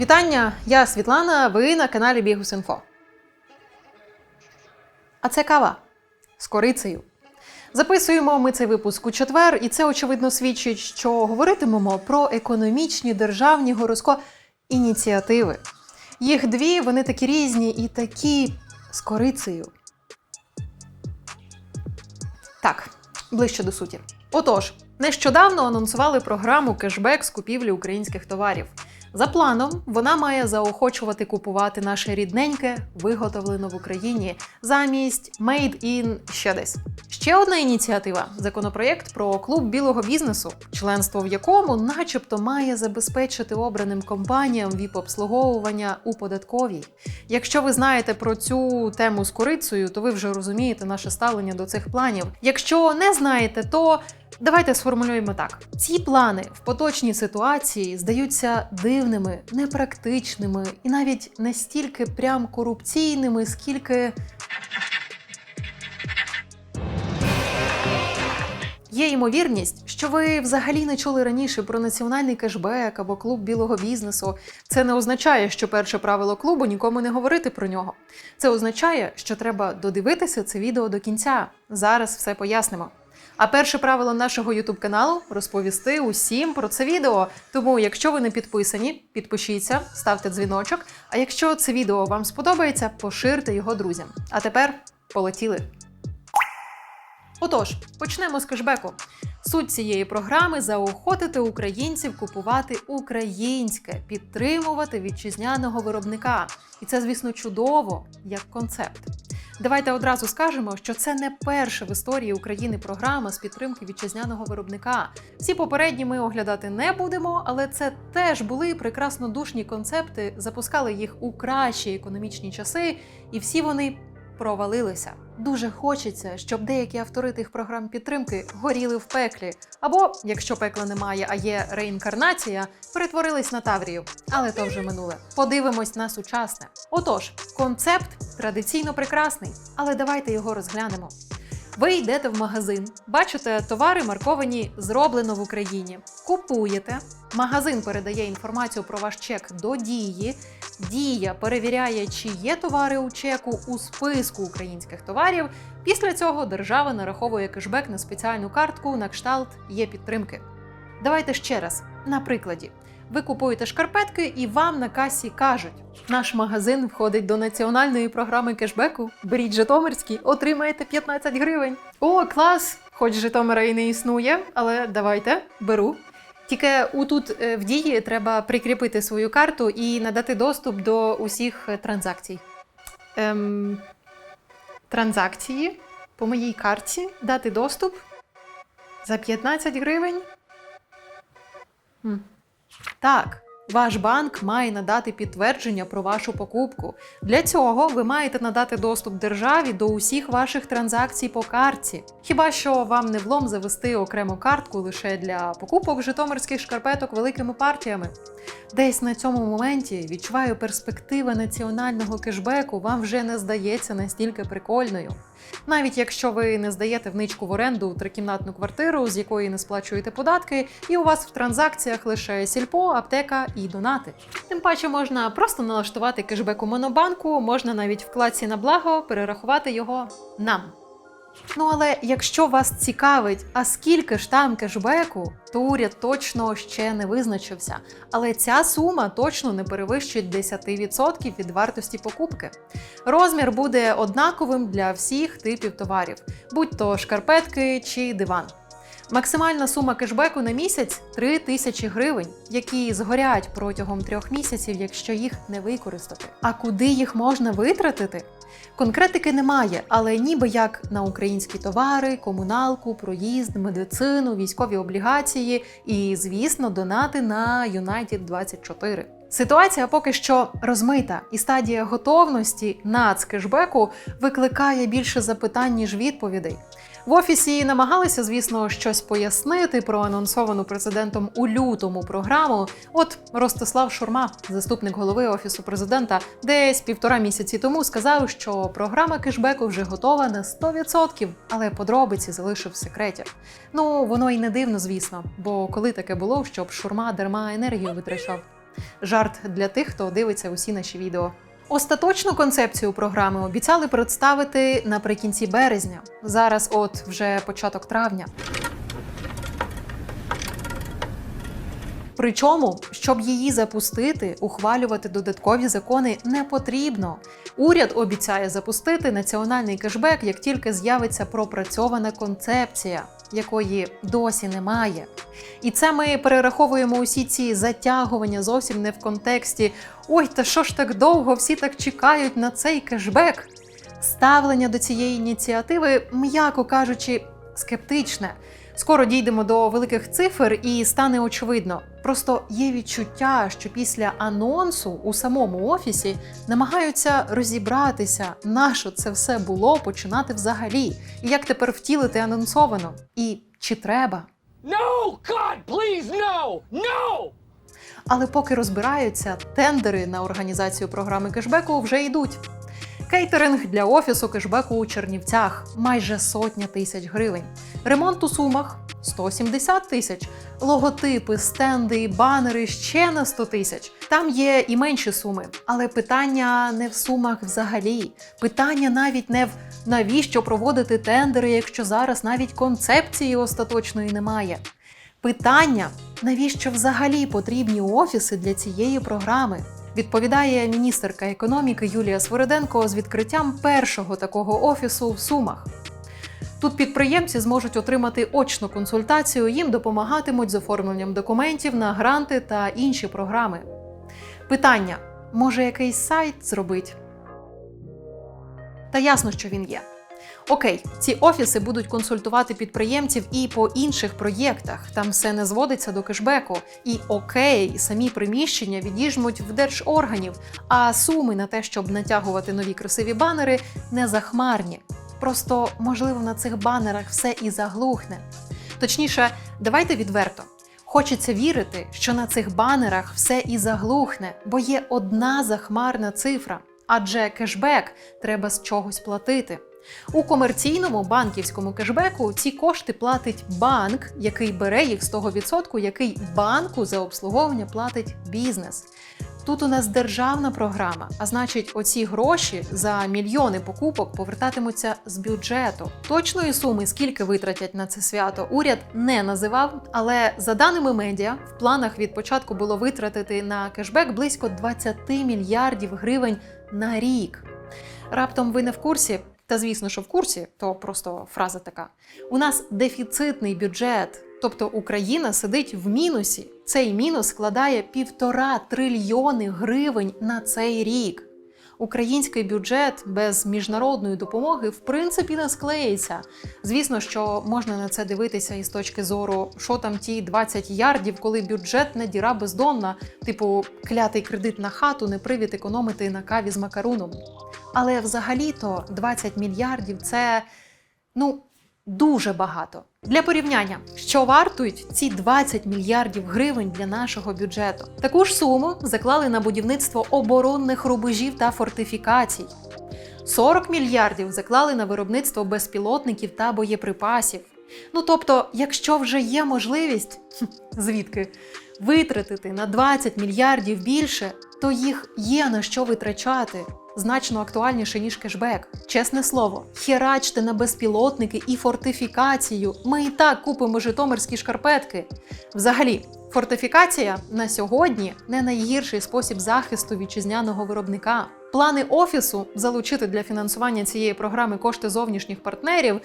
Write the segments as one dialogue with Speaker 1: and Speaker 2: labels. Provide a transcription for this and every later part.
Speaker 1: Вітання! Я Світлана. Ви на каналі Бігус.Інфо. А це кава з корицею. Записуємо ми цей випуск у четвер, і це очевидно свідчить, що говоритимемо про економічні державні гороско ініціативи. Їх дві, вони такі різні і такі з корицею. Так, ближче до суті. Отож, нещодавно анонсували програму кешбек з купівлі українських товарів. За планом, вона має заохочувати купувати наше рідненьке, виготовлено в Україні, замість Made in ще десь. Ще одна ініціатива законопроєкт про клуб білого бізнесу, членство в якому, начебто, має забезпечити обраним компаніям ВІП-обслуговування у податковій. Якщо ви знаєте про цю тему з корицею, то ви вже розумієте наше ставлення до цих планів. Якщо не знаєте, то Давайте сформулюємо так: ці плани в поточній ситуації здаються дивними, непрактичними і навіть не стільки прям корупційними, скільки. Є ймовірність, що ви взагалі не чули раніше про національний кешбек або клуб білого бізнесу. Це не означає, що перше правило клубу нікому не говорити про нього. Це означає, що треба додивитися це відео до кінця. Зараз все пояснимо. А перше правило нашого youtube каналу розповісти усім про це відео. Тому, якщо ви не підписані, підпишіться, ставте дзвіночок. А якщо це відео вам сподобається, поширте його друзям. А тепер полетіли. Отож, почнемо з кешбеку. Суть цієї програми заохотити українців купувати українське, підтримувати вітчизняного виробника. І це, звісно, чудово як концепт. Давайте одразу скажемо, що це не перша в історії України програма з підтримки вітчизняного виробника. Всі попередні ми оглядати не будемо, але це теж були прекрасно душні концепти, запускали їх у кращі економічні часи, і всі вони провалилися. Дуже хочеться, щоб деякі автори тих програм підтримки горіли в пеклі, або, якщо пекла немає, а є реінкарнація, перетворились на Таврію. Але то вже минуле. Подивимось на сучасне. Отож, концепт традиційно прекрасний, але давайте його розглянемо. Ви йдете в магазин, бачите товари марковані зроблено в Україні. Купуєте. Магазин передає інформацію про ваш чек до дії. Дія перевіряє, чи є товари у чеку у списку українських товарів. Після цього держава нараховує кешбек на спеціальну картку на кшталт є підтримки. Давайте ще раз на прикладі. Ви купуєте шкарпетки, і вам на касі кажуть: наш магазин входить до національної програми кешбеку. Беріть Житомирський, отримаєте 15 гривень. О, клас! Хоч Житомира і не існує, але давайте беру. Тільки отут е, в дії треба прикріпити свою карту і надати доступ до усіх е, транзакцій. Ем, транзакції по моїй карті дати доступ за 15 гривень. Так, ваш банк має надати підтвердження про вашу покупку. Для цього ви маєте надати доступ державі до усіх ваших транзакцій по картці. Хіба що вам не влом завести окрему картку лише для покупок житомирських шкарпеток великими партіями. Десь на цьому моменті відчуваю перспектива національного кешбеку вам вже не здається настільки прикольною. Навіть якщо ви не здаєте вничку в оренду трикімнатну квартиру, з якої не сплачуєте податки, і у вас в транзакціях лише сільпо, аптека і донати. Тим паче можна просто налаштувати кешбек у монобанку, можна навіть вкладці на благо перерахувати його нам. Ну але якщо вас цікавить, а скільки ж там кешбеку, то уряд точно ще не визначився. Але ця сума точно не перевищить 10% від вартості покупки. Розмір буде однаковим для всіх типів товарів, будь то шкарпетки чи диван. Максимальна сума кешбеку на місяць 3 тисячі гривень, які згорять протягом трьох місяців, якщо їх не використати. А куди їх можна витратити? Конкретики немає, але ніби як на українські товари, комуналку, проїзд, медицину, військові облігації і, звісно, донати на United 24. Ситуація поки що розмита, і стадія готовності нацкешбеку викликає більше запитань, ніж відповідей. В офісі намагалися, звісно, щось пояснити про анонсовану президентом у лютому програму. От Ростислав Шурма, заступник голови офісу президента, десь півтора місяці тому сказав, що програма кешбеку вже готова на 100%, але подробиці залишив в секреті. Ну воно й не дивно, звісно, бо коли таке було, щоб шурма дарма енергію витрачав. Жарт для тих, хто дивиться усі наші відео. Остаточну концепцію програми обіцяли представити наприкінці березня. Зараз, от вже початок травня. Причому, щоб її запустити, ухвалювати додаткові закони не потрібно. Уряд обіцяє запустити національний кешбек, як тільки з'явиться пропрацьована концепція, якої досі немає. І це ми перераховуємо усі ці затягування зовсім не в контексті Ой, та що ж так довго, всі так чекають на цей кешбек. Ставлення до цієї ініціативи, м'яко кажучи, скептичне. Скоро дійдемо до великих цифр і стане очевидно. Просто є відчуття, що після анонсу у самому офісі намагаються розібратися, на що це все було починати взагалі, і як тепер втілити анонсовано, і чи треба.
Speaker 2: No! God, please, no! No!
Speaker 1: Але поки розбираються, тендери на організацію програми кешбеку вже йдуть. Кейтеринг для офісу кешбеку у Чернівцях майже сотня тисяч гривень. Ремонт у сумах 170 тисяч. Логотипи, стенди і банери ще на 100 тисяч. Там є і менші суми. Але питання не в сумах взагалі. Питання навіть не в навіщо проводити тендери, якщо зараз навіть концепції остаточної немає. Питання, навіщо взагалі потрібні офіси для цієї програми? Відповідає міністерка економіки Юлія Свириденко з відкриттям першого такого офісу в Сумах. Тут підприємці зможуть отримати очну консультацію, їм допомагатимуть з оформленням документів на гранти та інші програми. Питання: може якийсь сайт зробить? Та ясно, що він є. Окей, ці офіси будуть консультувати підприємців і по інших проєктах. Там все не зводиться до кешбеку. І окей, самі приміщення відіжмуть в держорганів, а суми на те, щоб натягувати нові красиві банери, не захмарні. Просто, можливо, на цих банерах все і заглухне. Точніше, давайте відверто. Хочеться вірити, що на цих банерах все і заглухне, бо є одна захмарна цифра. Адже кешбек треба з чогось платити. У комерційному банківському кешбеку ці кошти платить банк, який бере їх з того відсотку, який банку за обслуговування платить бізнес. Тут у нас державна програма, а значить, оці гроші за мільйони покупок повертатимуться з бюджету. Точної суми, скільки витратять на це свято, уряд не називав. Але за даними медіа, в планах від початку було витратити на кешбек близько 20 мільярдів гривень на рік. Раптом ви не в курсі. Та звісно, що в курсі, то просто фраза така: у нас дефіцитний бюджет, тобто Україна сидить в мінусі. Цей мінус складає півтора трильйони гривень на цей рік. Український бюджет без міжнародної допомоги в принципі не склеїться. Звісно, що можна на це дивитися із точки зору, що там ті 20 ярдів, коли бюджетна діра бездонна, типу клятий кредит на хату, не привід економити на каві з макаруном. Але взагалі-то 20 мільярдів це ну дуже багато. Для порівняння, що вартують ці 20 мільярдів гривень для нашого бюджету. Таку ж суму заклали на будівництво оборонних рубежів та фортифікацій. 40 мільярдів заклали на виробництво безпілотників та боєприпасів. Ну тобто, якщо вже є можливість, звідки витратити на 20 мільярдів більше, то їх є на що витрачати. Значно актуальніше ніж кешбек. Чесне слово, херачте на безпілотники і фортифікацію. Ми і так купимо житомирські шкарпетки. Взагалі, фортифікація на сьогодні не найгірший спосіб захисту вітчизняного виробника. Плани офісу залучити для фінансування цієї програми кошти зовнішніх партнерів.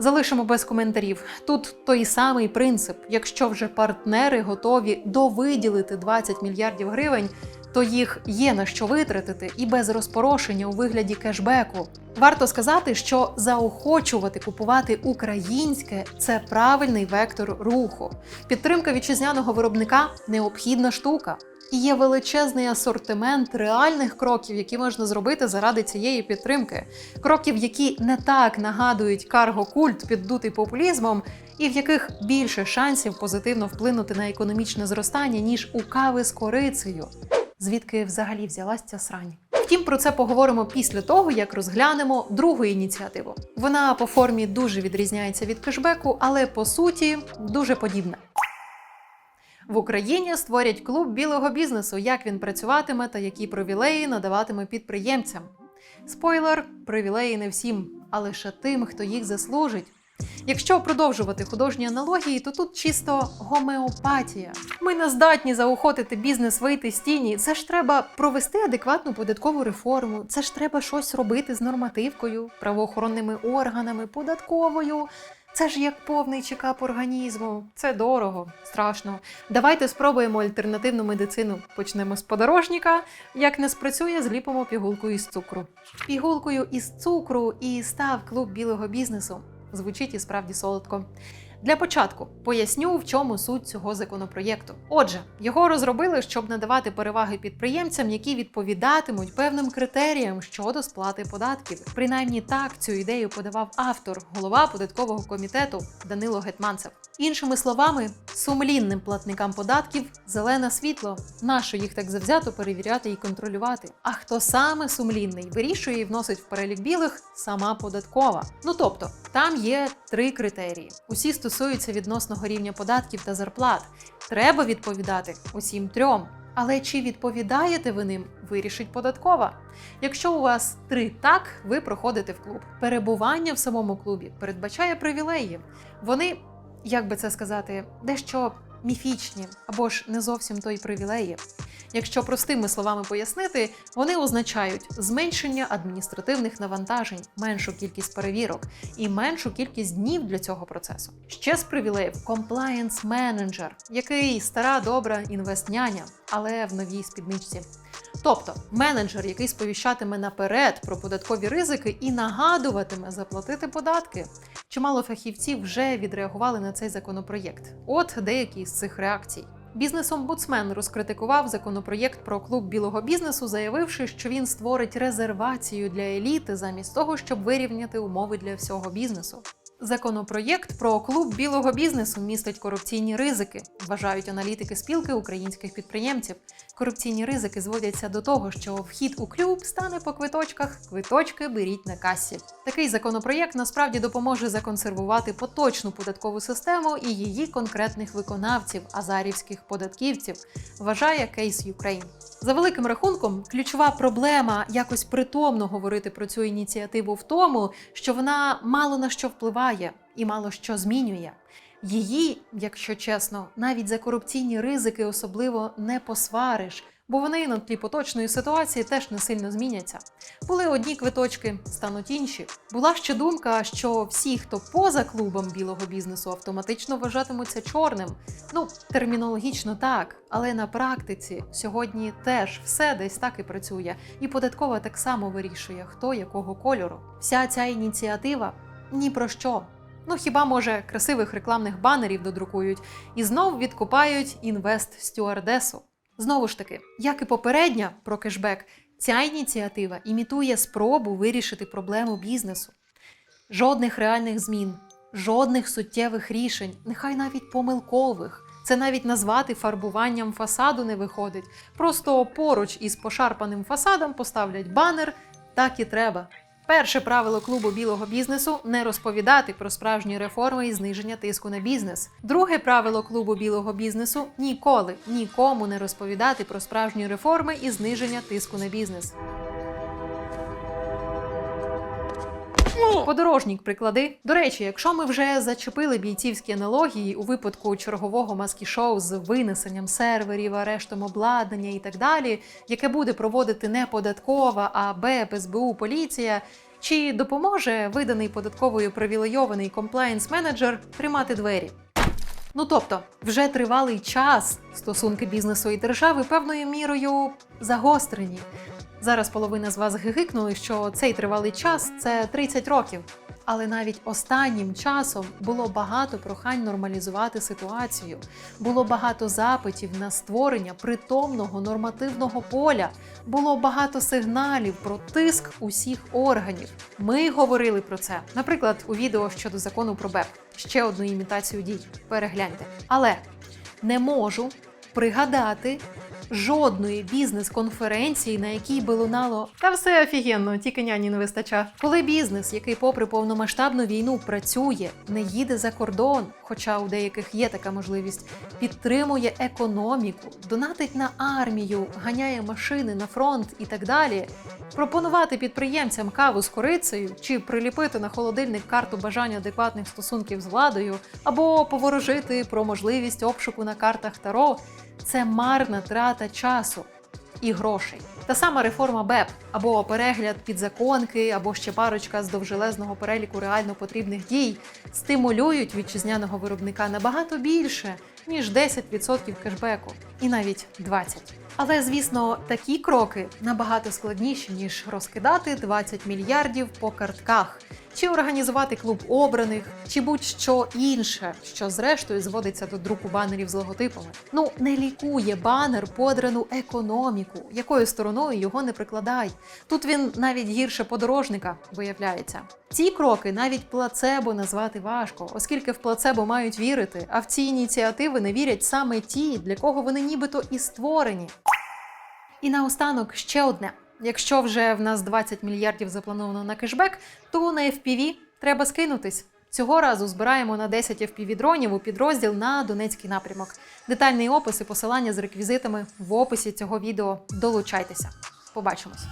Speaker 1: Залишимо без коментарів. Тут той самий принцип: якщо вже партнери готові довиділити 20 мільярдів гривень, то їх є на що витратити і без розпорошення у вигляді кешбеку. Варто сказати, що заохочувати купувати українське це правильний вектор руху. Підтримка вітчизняного виробника необхідна штука. І є величезний асортимент реальних кроків, які можна зробити заради цієї підтримки. Кроків, які не так нагадують карго-культ, піддутий популізмом, і в яких більше шансів позитивно вплинути на економічне зростання, ніж у кави з корицею. Звідки взагалі взялась ця срань? Втім, про це поговоримо після того, як розглянемо другу ініціативу. Вона по формі дуже відрізняється від кешбеку, але по суті дуже подібна. В Україні створять клуб білого бізнесу, як він працюватиме та які привілеї надаватиме підприємцям. Спойлер, привілеї не всім, а лише тим, хто їх заслужить. Якщо продовжувати художні аналогії, то тут чисто гомеопатія. Ми не здатні заохотити бізнес вийти з тіні. Це ж треба провести адекватну податкову реформу. Це ж треба щось робити з нормативкою, правоохоронними органами, податковою. Це ж як повний чекап організму. Це дорого, страшно. Давайте спробуємо альтернативну медицину. Почнемо з подорожника. Як не спрацює, зліпимо пігулку із цукру. Пігулкою із цукру і став клуб білого бізнесу. Звучить і справді солодко. Для початку поясню, в чому суть цього законопроєкту. Отже, його розробили, щоб надавати переваги підприємцям, які відповідатимуть певним критеріям щодо сплати податків. Принаймні так цю ідею подавав автор, голова податкового комітету Данило Гетманцев. Іншими словами, сумлінним платникам податків зелене світло. Нащо їх так завзято перевіряти і контролювати? А хто саме сумлінний, вирішує і вносить в перелік білих сама податкова. Ну тобто, там є три критерії. Усі стосуються відносного рівня податків та зарплат. Треба відповідати усім трьом. Але чи відповідаєте ви ним, вирішить податкова. Якщо у вас три так, ви проходите в клуб. Перебування в самому клубі передбачає привілеї. Вони, як би це сказати, дещо міфічні або ж не зовсім той привілеї. Якщо простими словами пояснити, вони означають зменшення адміністративних навантажень, меншу кількість перевірок і меншу кількість днів для цього процесу. Ще з привілеїв compliance менеджер, який стара добра інвестняня, але в новій спідничці. Тобто менеджер, який сповіщатиме наперед про податкові ризики і нагадуватиме заплатити податки. Чимало фахівців вже відреагували на цей законопроєкт. От деякі з цих реакцій. Бізнес-омбудсмен розкритикував законопроєкт про клуб білого бізнесу, заявивши, що він створить резервацію для еліти замість того, щоб вирівняти умови для всього бізнесу. Законопроєкт про клуб білого бізнесу містить корупційні ризики, вважають аналітики спілки українських підприємців. Корупційні ризики зводяться до того, що вхід у клуб стане по квиточках, квиточки беріть на касі. Такий законопроєкт насправді допоможе законсервувати поточну податкову систему і її конкретних виконавців, азарівських податківців, вважає Кейс Юкрейн. За великим рахунком, ключова проблема якось притомно говорити про цю ініціативу в тому, що вона мало на що впливає і мало що змінює. Її, якщо чесно, навіть за корупційні ризики особливо не посвариш, бо вони на тлі поточної ситуації теж не сильно зміняться. Були одні квиточки, стануть інші. Була ще думка, що всі, хто поза клубом білого бізнесу, автоматично вважатимуться чорним. Ну, термінологічно так, але на практиці сьогодні теж все десь так і працює, і податкова так само вирішує, хто якого кольору. Вся ця ініціатива ні про що. Ну хіба може красивих рекламних банерів додрукують і знов відкупають інвест стюардесу. Знову ж таки, як і попередня про кешбек, ця ініціатива імітує спробу вирішити проблему бізнесу. Жодних реальних змін, жодних суттєвих рішень, нехай навіть помилкових. Це навіть назвати фарбуванням фасаду не виходить. Просто поруч із пошарпаним фасадом поставлять банер так і треба. Перше правило клубу білого бізнесу не розповідати про справжні реформи і зниження тиску на бізнес. Друге правило клубу білого бізнесу ніколи нікому не розповідати про справжні реформи і зниження тиску на бізнес. Подорожнік приклади. До речі, якщо ми вже зачепили бійцівські аналогії у випадку чергового маски-шоу з винесенням серверів, арештом обладнання і так далі, яке буде проводити не податкова, а БЕП, поліція. Чи допоможе виданий податковою привілейований комплаєнс менеджер тримати двері? Ну тобто, вже тривалий час стосунки бізнесу і держави певною мірою загострені. Зараз половина з вас гигикнули, що цей тривалий час це 30 років. Але навіть останнім часом було багато прохань нормалізувати ситуацію. Було багато запитів на створення притомного нормативного поля. Було багато сигналів про тиск усіх органів. Ми говорили про це, наприклад, у відео щодо закону про БЕП. Ще одну імітацію дій. Перегляньте. Але не можу пригадати жодної бізнес-конференції, на якій би лунало та все офігенно, тільки няні не вистача. Коли бізнес, який, попри повномасштабну війну, працює, не їде за кордон, хоча у деяких є така можливість, підтримує економіку, донатить на армію, ганяє машини на фронт і так далі. Пропонувати підприємцям каву з корицею чи приліпити на холодильник карту бажання адекватних стосунків з владою, або поворожити про можливість обшуку на картах Таро це марна трата часу і грошей. Та сама реформа БЕП або перегляд підзаконки, або ще парочка з довжелезного переліку реально потрібних дій стимулюють вітчизняного виробника набагато більше, ніж 10% кешбеку, і навіть 20%. Але, звісно, такі кроки набагато складніші, ніж розкидати 20 мільярдів по картках, чи організувати клуб обраних, чи будь-що інше, що зрештою зводиться до друку банерів з логотипами. Ну не лікує банер подрану економіку, якою стороною його не прикладай. Тут він навіть гірше подорожника виявляється. Ці кроки навіть плацебо назвати важко, оскільки в плацебо мають вірити, а в ці ініціативи не вірять саме ті, для кого вони нібито і створені. І наостанок ще одне: якщо вже в нас 20 мільярдів заплановано на кешбек, то на FPV треба скинутись. Цього разу збираємо на 10 FPV дронів у підрозділ на Донецький напрямок. Детальний опис і посилання з реквізитами в описі цього відео. Долучайтеся. Побачимось.